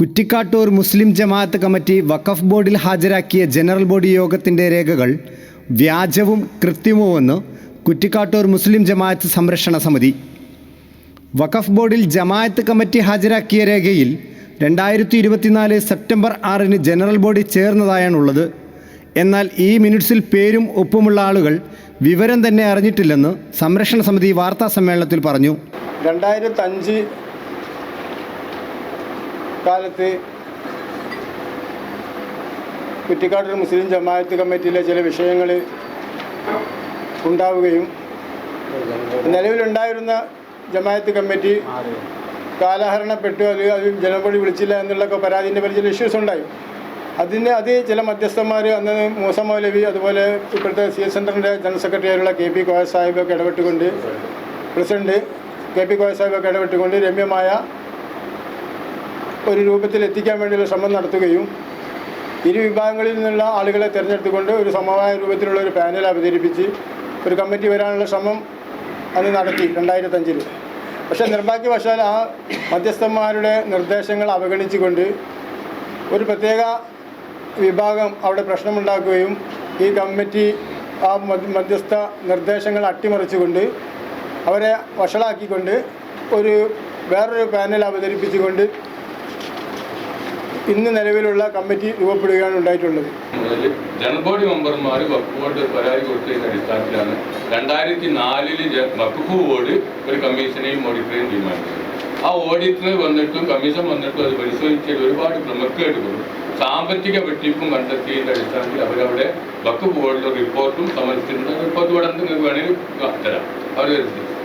കുറ്റിക്കാട്ടൂർ മുസ്ലിം ജമാഅത്ത് committee വഖഫ് ബോർഡിൽ ഹാജരാക്കിയ general body യോഗത്തിന്റെ രേഖകൾ വ്യാജവും കൃത്യവുമെന്ന് കുറ്റിക്കാട്ടൂർ മുസ്ലിം ജമാഅത്ത് സംരക്ഷണ സമിതി. വഖഫ് ബോർഡിൽ ജമാഅത്ത് കമ്മിറ്റി ഹാജരാക്കിയ രേഖയിൽ രണ്ടായിരത്തി ഇരുപത്തിനാല് സെപ്റ്റംബർ ആറിന് ജനറൽ ബോഡി ചേർന്നതായാണുള്ളത്. എന്നാൽ ഈ മിനിറ്റ്സിൽ പേരും ഒപ്പുമുള്ള ആളുകൾ വിവരം തന്നെ അറിഞ്ഞിട്ടില്ലെന്ന് സംരക്ഷണ സമിതി വാർത്താ സമ്മേളനത്തിൽ പറഞ്ഞു. രണ്ടായിരത്തി അഞ്ച് കാലത്ത് കുറ്റിക്കാട്ടൂർ മുസ്ലിം ജമാഅത്ത് കമ്മിറ്റിയിലെ ചില വിഷയങ്ങൾ ഉണ്ടാവുകയും നിലവിലുണ്ടായിരുന്ന ജമാഅത്ത് കമ്മിറ്റി കാലഹരണപ്പെട്ടു അത് അത് ജനപടി വിളിച്ചില്ല എന്നുള്ളൊക്കെ പരാതിന്റെ പേരിൽ ചില ഇഷ്യൂസ് ഉണ്ടായി. അതിന് അത് ചില മധ്യസ്ഥന്മാർ അന്ന് മൂസ മൗലവി അതുപോലെ ഇപ്പോഴത്തെ സി എസ് സെന്ററിന്റെ general secretary K P Koya സാഹിബൊക്കെ ഇടപെട്ടുകൊണ്ട് പ്രസിഡന്റ് കെ പി കോയ സാഹിബൊക്കെ ഇടപെട്ടുകൊണ്ട് രമ്യമായ ഒരു രൂപത്തിൽ എത്തിക്കാൻ വേണ്ടിയുള്ള ശ്രമം നടത്തുകയും ഇരു വിഭാഗങ്ങളിൽ നിന്നുള്ള ആളുകളെ തിരഞ്ഞെടുത്തുകൊണ്ട് ഒരു സമവായ രൂപത്തിലുള്ള ഒരു പാനൽ അവതരിപ്പിച്ച് ഒരു കമ്മിറ്റി വരാനുള്ള ശ്രമം അത് നടത്തി രണ്ടായിരത്തഞ്ചിൽ പക്ഷേ നിർഭാഗ്യവശാൽ ആ മധ്യസ്ഥന്മാരുടെ നിർദ്ദേശങ്ങൾ അവഗണിച്ചുകൊണ്ട് ഒരു പ്രത്യേക വിഭാഗം അവിടെ പ്രശ്നമുണ്ടാക്കുകയും ഈ കമ്മിറ്റി ആ മധ്യസ്ഥ നിർദ്ദേശങ്ങൾ അട്ടിമറിച്ചുകൊണ്ട് അവരെ വഷളാക്കിക്കൊണ്ട് ഒരു വേറൊരു പാനൽ അവതരിപ്പിച്ചുകൊണ്ട് ഇന്ന് നിലവിലുള്ള കമ്മിറ്റി രൂപപ്പെടുകയാണ് ഉണ്ടായിട്ടുള്ളത്. ജനറൽ ബോഡി മെമ്പർമാർ ബോർഡ് പരാതി കൊടുത്തതിന്റെ അടിസ്ഥാനത്തിലാണ് രണ്ടായിരത്തി നാലിൽ വഖഫ് ബോർഡ് ഒരു കമ്മീഷനെയും ഓഡിറ്ററെയും തീരുമാനിച്ചത്. ആ ഓഡിറ്റർ വന്നിട്ടും കമ്മീഷൻ വന്നിട്ടും അത് പരിശോധിച്ചതിൽ ഒരുപാട് ക്രമക്കേടുകളും സാമ്പത്തിക വെട്ടിപ്പും കണ്ടെത്തിയതിന്റെ അടിസ്ഥാനത്തിൽ അവരവിടെ വഖഫ് ബോർഡിലെ റിപ്പോർട്ടും സമർപ്പിച്ചിട്ടുണ്ട്. റിപ്പോർട്ട് ഇവിടെ നിങ്ങൾക്ക് വേണമെങ്കിൽ തരാം. അവർ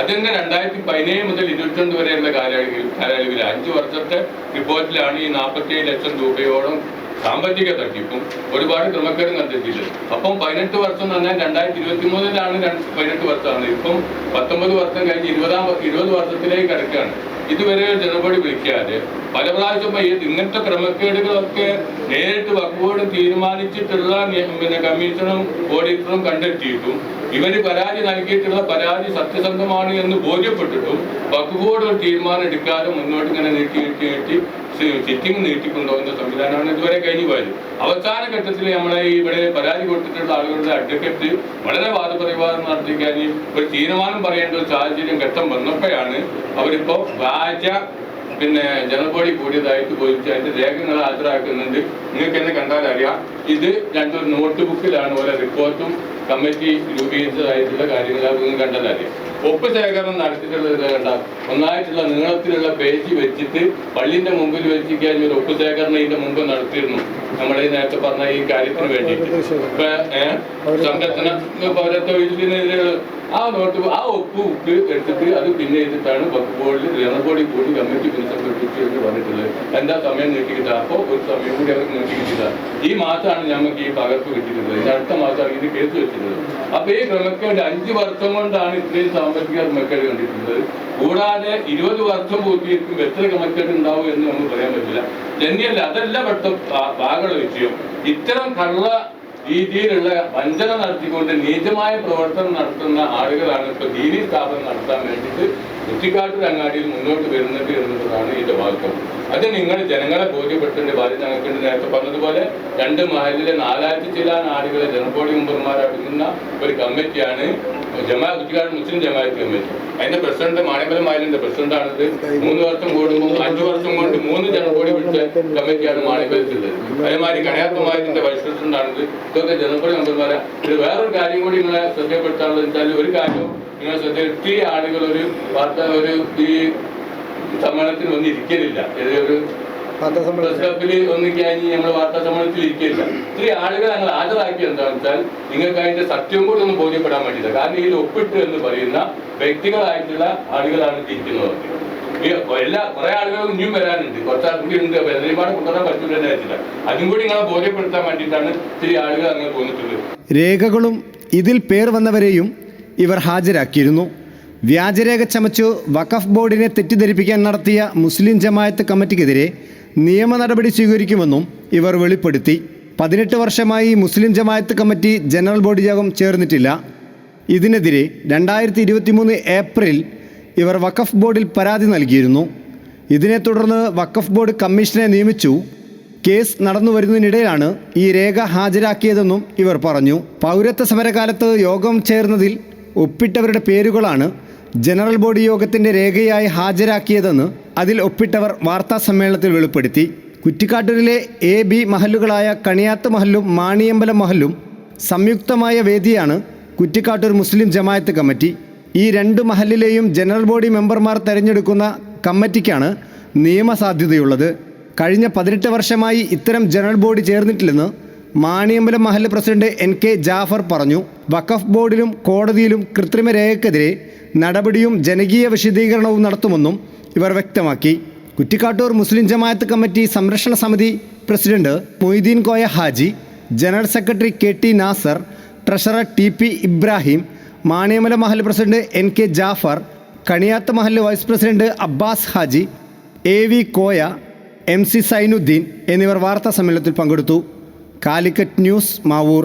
അതിന് രണ്ടായിരത്തി പതിനേഴ് മുതൽ ഇരുപത്തിരണ്ട് വരെയുള്ള കാലയളവിൽ കാലയളവിൽ അഞ്ച് വർഷത്തെ റിപ്പോർട്ടിലാണ് ഈ നാൽപ്പത്തിയേഴ് ലക്ഷം രൂപയോളം സാമ്പത്തിക തട്ടിപ്പും ഒരുപാട് ക്രമക്കേടും കണ്ടെത്തിയിട്ടുണ്ട് അപ്പം പതിനെട്ട് വർഷം എന്ന് പറഞ്ഞാൽ രണ്ടായിരത്തി ഇരുപത്തി മൂന്നിലാണ് പതിനെട്ട് വർഷമാണ്. ഇപ്പം പത്തൊമ്പത് വർഷം കഴിഞ്ഞ് ഇരുപതാം ഇരുപത് വർഷത്തിലേക്ക് കിടക്കുകയാണ്. ഇതുവരെ ജനപടി വിളിക്കാതെ പല പ്രാവശ്യം ഇങ്ങനത്തെ ക്രമക്കേടുകളൊക്കെ നേരിട്ട് വകുപ്പോട് തീരുമാനിച്ചിട്ടുള്ള പിന്നെ കമ്മീഷനും ഓഡിറ്ററും കണ്ടെത്തിയിട്ടും ഇവർ പരാതി നൽകിയിട്ടുള്ള പരാതി സത്യസന്ധമാണ് എന്ന് ബോധ്യപ്പെട്ടിട്ടും വകുപ്പോട് ഒരു തീരുമാനം എടുക്കാതെ മുന്നോട്ട് ഇങ്ങനെ നീട്ടി നീട്ടി നീട്ടി സിറ്റിംഗ് നീട്ടിക്കൊണ്ടുപോകുന്ന സംവിധാനമാണ് ഇതുവരെ കഴിഞ്ഞു പോയത്. അവസാന ഘട്ടത്തിൽ നമ്മളെ ഇവിടെ പരാതി കൊടുത്തിട്ടുള്ള ആളുകളുടെ അഡ്വക്കേറ്റ് വളരെ വാദപ്രതിവാദം നടത്തിക്കാൻ ഒരു തീരുമാനം പറയേണ്ട ഒരു സാഹചര്യം ഘട്ടം വന്നപ്പോഴാണ് അവരിപ്പോ വ്യാജ പിന്നെ ബോഡി കൂടിയതായിട്ട് പോയിട്ട് അതിന്റെ രേഖകൾ ഹാജരാക്കുന്നുണ്ട്. നിങ്ങൾക്ക് എന്നെ കണ്ടാൽ അറിയാം ഇത് രണ്ടൊരു നോട്ട് ബുക്കിലാണ് ഓരോ റിപ്പോർട്ടും കമ്മിറ്റി രൂപീകരിച്ചതായിട്ടുള്ള കാര്യങ്ങൾ നിങ്ങൾ അറിയാം ഒപ്പ് ശേഖരണം നടത്തിയിട്ടുള്ളത് കണ്ട. ഒന്നായിട്ടുള്ള നീളത്തിലുള്ള പേജ് വെച്ചിട്ട് പള്ളിന്റെ മുമ്പിൽ വെച്ചിരിക്കാൻ ഒരു ഒപ്പ് ശേഖരണം ഇതിന്റെ മുമ്പ് നടത്തിയിരുന്നു. നമ്മുടെ ഈ നേരത്തെ പറഞ്ഞ ഈ കാര്യത്തിന് വേണ്ടിയിട്ട്. ഇപ്പൊ സംഘത്തിന് പൗരത്വ ഇതിനെതിരെ ആ നോട്ട് ആ ഒപ്പ് ബുക്ക് എടുത്തിട്ട് അത് പിന്നെ ചെയ്തിട്ടാണ് വക്ക് ബോർഡിൽ ബോഡി കൂടി കമ്മിറ്റി പുനഃസംഘടിപ്പിച്ചു എന്ന് പറഞ്ഞിട്ടുള്ളത്. എന്താ സമയം നീട്ടിക്കിട്ട? അപ്പോൾ ഒരു സമയം കൂടി അവർക്ക് നീട്ടിക്കിട്ടില്ല ഈ മാസമാണ് ഞങ്ങൾക്ക് ഈ പകർപ്പ് കിട്ടിയിട്ടുള്ളത്. ഇനി അടുത്ത മാസമാണ് ഇത് കേസ് വെച്ചിട്ടുള്ളത്. അപ്പൊ ഈ ക്രമക്കേട് അഞ്ച് വർഷം കൊണ്ടാണ് ഇത്രയും സാമ്പത്തിക ക്രമക്കേട് കണ്ടിട്ടുള്ളത്. കൂടാതെ ഇരുപത് വർഷം പൂർത്തിയിരിക്കും എത്ര ക്രമക്കേട് ഉണ്ടാവും എന്ന് നമുക്ക് പറയാൻ പറ്റില്ല. തന്നെയല്ല അതല്ല പെട്ട ഭാഗമുള്ള വിഷയം. ഇത്തരം കള്ള രീതിയിലുള്ള വഞ്ചന നടത്തിക്കൊണ്ട് നീചമായ പ്രവർത്തനം നടത്തുന്ന ആളുകളാണ് ഇപ്പൊ ദീനി സ്ഥാപനം നടത്താൻ വേണ്ടിയിട്ട് കുറ്റിക്കാട്ട് അങ്ങാടിയിൽ മുന്നോട്ട് വരുന്നത് എന്നുള്ളതാണ് ഇതിന്റെ വാക്കം അത് നിങ്ങൾ ജനങ്ങളെ ബോധ്യപ്പെട്ടുണ്ട് ബാധ്യത ഞങ്ങൾക്കുണ്ട്. നേരത്തെ പറഞ്ഞതുപോലെ രണ്ട് മഹലിലെ നാലായിരത്തി ചില ആളുകളെ ജനബോഡി മെമ്പർമാരടങ്ങുന്ന ഒരു കമ്മിറ്റിയാണ് ജമാ കുറ്റിക്കാട് മുസ്ലിം ജമാഅത്ത് കമ്മിറ്റി അതിന്റെ പ്രസിഡന്റ് മാണിമലം മാലിന്റെ പ്രസിഡന്റാണിത്. മൂന്ന് വർഷം കൂടുമ്പോൾ അഞ്ചു വർഷം കൊണ്ട് മൂന്ന് കൂടി വിളിച്ച കമ്മിറ്റിയാണ് മാണിമലത്തിലുള്ളത് അതേമാതിരി കണയാത്തമാരിന്റെ വൈസ് പ്രസിഡന്റാണിത്. ഇതൊക്കെ ജനപ്രതി മെമ്പർമാരാ ഇത് വേറൊരു കാര്യം കൂടി നിങ്ങളെ ശ്രദ്ധപ്പെടുത്താനുള്ളത് വെച്ചാൽ ഒരു കാര്യം നിങ്ങളെ ശ്രദ്ധയിൽ ആളുകൾ ഒരു വാർത്ത ഒരു ഈ സമ്മേളനത്തിൽ ഒന്നും ഇരിക്കലില്ല. ഒരു പ്രസ് സമ്മേളനത്തിൽ ഒന്നും കഴിഞ്ഞ് നമ്മൾ വാർത്താ സമ്മേളനത്തിൽ ഇരിക്കില്ല ഇത്രയും ആളുകൾ ഞങ്ങൾ ഹാജരാക്കി എന്താണെന്ന് വെച്ചാൽ നിങ്ങൾക്ക് അതിന്റെ സത്യം കൂടി ഒന്ന് ബോധ്യപ്പെടാൻ വേണ്ടിയില്ല കാരണം ഇതിൽ ഒപ്പിട്ട് എന്ന് പറയുന്ന വ്യക്തികളായിട്ടുള്ള ആളുകളാണ് ഇരിക്കുന്നത്. എല്ലാ കുറെ ആളുകൾ ഇനിയും വരാനുണ്ട്. കുറച്ചാൾ കൂടി ഉണ്ട്. ഒരുപാട് കൊണ്ടുവരാൻ പറ്റില്ല വെച്ചില്ല അതും കൂടി നിങ്ങളെ ബോധ്യപ്പെടുത്താൻ വേണ്ടിയിട്ടാണ് ഇത്തിരി ആളുകൾ അങ്ങനെ തോന്നിട്ടുള്ളത് രേഖകളും ഇതിൽ പേർ വന്നവരെയും ഇവർ ഹാജരാക്കിയിരുന്നു. വ്യാജരേഖ ചമച്ചു വഖഫ് ബോർഡിനെ തെറ്റിദ്ധരിപ്പിക്കാൻ നടത്തിയ മുസ്ലിം ജമായത്ത് കമ്മിറ്റിക്കെതിരെ നിയമ നടപടി സ്വീകരിക്കുമെന്നും ഇവർ വെളിപ്പെടുത്തി. പതിനെട്ട് വർഷമായി Muslim Jamaat committee general body യോഗം ചേർന്നിട്ടില്ല. ഇതിനെതിരെ രണ്ടായിരത്തി ഇരുപത്തി മൂന്ന് ഏപ്രിൽ ഇവർ വഖഫ് ബോർഡിൽ പരാതി നൽകിയിരുന്നു. ഇതിനെ തുടർന്ന് വഖഫ് ബോർഡ് കമ്മീഷനെ നിയമിച്ചു. കേസ് നടന്നു വരുന്നതിനിടയിലാണ് ഈ രേഖ ഹാജരാക്കിയതെന്നും ഇവർ പറഞ്ഞു. പൗരത്വ സമരകാലത്ത് യോഗം ചേർന്നതിൽ ഒപ്പിട്ടവരുടെ പേരുകളാണ് ജനറൽ ബോഡി യോഗത്തിന്റെ രേഖയായി ഹാജരാക്കിയതെന്ന് അതിൽ ഒപ്പിട്ടവർ വാർത്താ സമ്മേളനത്തിൽ വെളിപ്പെടുത്തി. കുറ്റിക്കാട്ടൂരിലെ എ ബി മഹല്ലുകളായ കണിയാത്ത് മഹല്ലും മാണിയമ്പലം മഹല്ലും സംയുക്തമായ വേദിയാണ് കുറ്റിക്കാട്ടൂർ മുസ്ലിം ജമായത്ത് കമ്മിറ്റി. ഈ രണ്ട് മഹലിലെയും ജനറൽ ബോഡി മെമ്പർമാർ തെരഞ്ഞെടുക്കുന്ന കമ്മിറ്റിക്കാണ് നിയമസാധ്യതയുള്ളത്. കഴിഞ്ഞ പതിനെട്ട് വർഷമായി ഇത്തരം ജനറൽ ബോഡി ചേർന്നിട്ടില്ലെന്ന് Maniyambalam Mahal president N K Jafar പറഞ്ഞു. വഖഫ് ബോർഡിലും കോടതിയിലും കൃത്രിമ രേഖക്കെതിരെ നടപടിയും ജനകീയ വിശദീകരണവും നടത്തുമെന്നും ഇവർ വ്യക്തമാക്കി. കുറ്റിക്കാട്ടൂർ മുസ്ലിം ജമാഅത്ത് കമ്മിറ്റി സംരക്ഷണ സമിതി president Moideen Koya Haji general secretary K T Nasar treasurer T P Ibrahim Maniyamala Mahal president N K Jafar Kaniyatha Mahal vice president Abbas Haji A V Koya M C Zainuddin എന്നിവർ വാർത്താ സമ്മേളനത്തിൽ പങ്കെടുത്തു. കാലിക്കറ്റ് ന്യൂസ് മാവൂർ.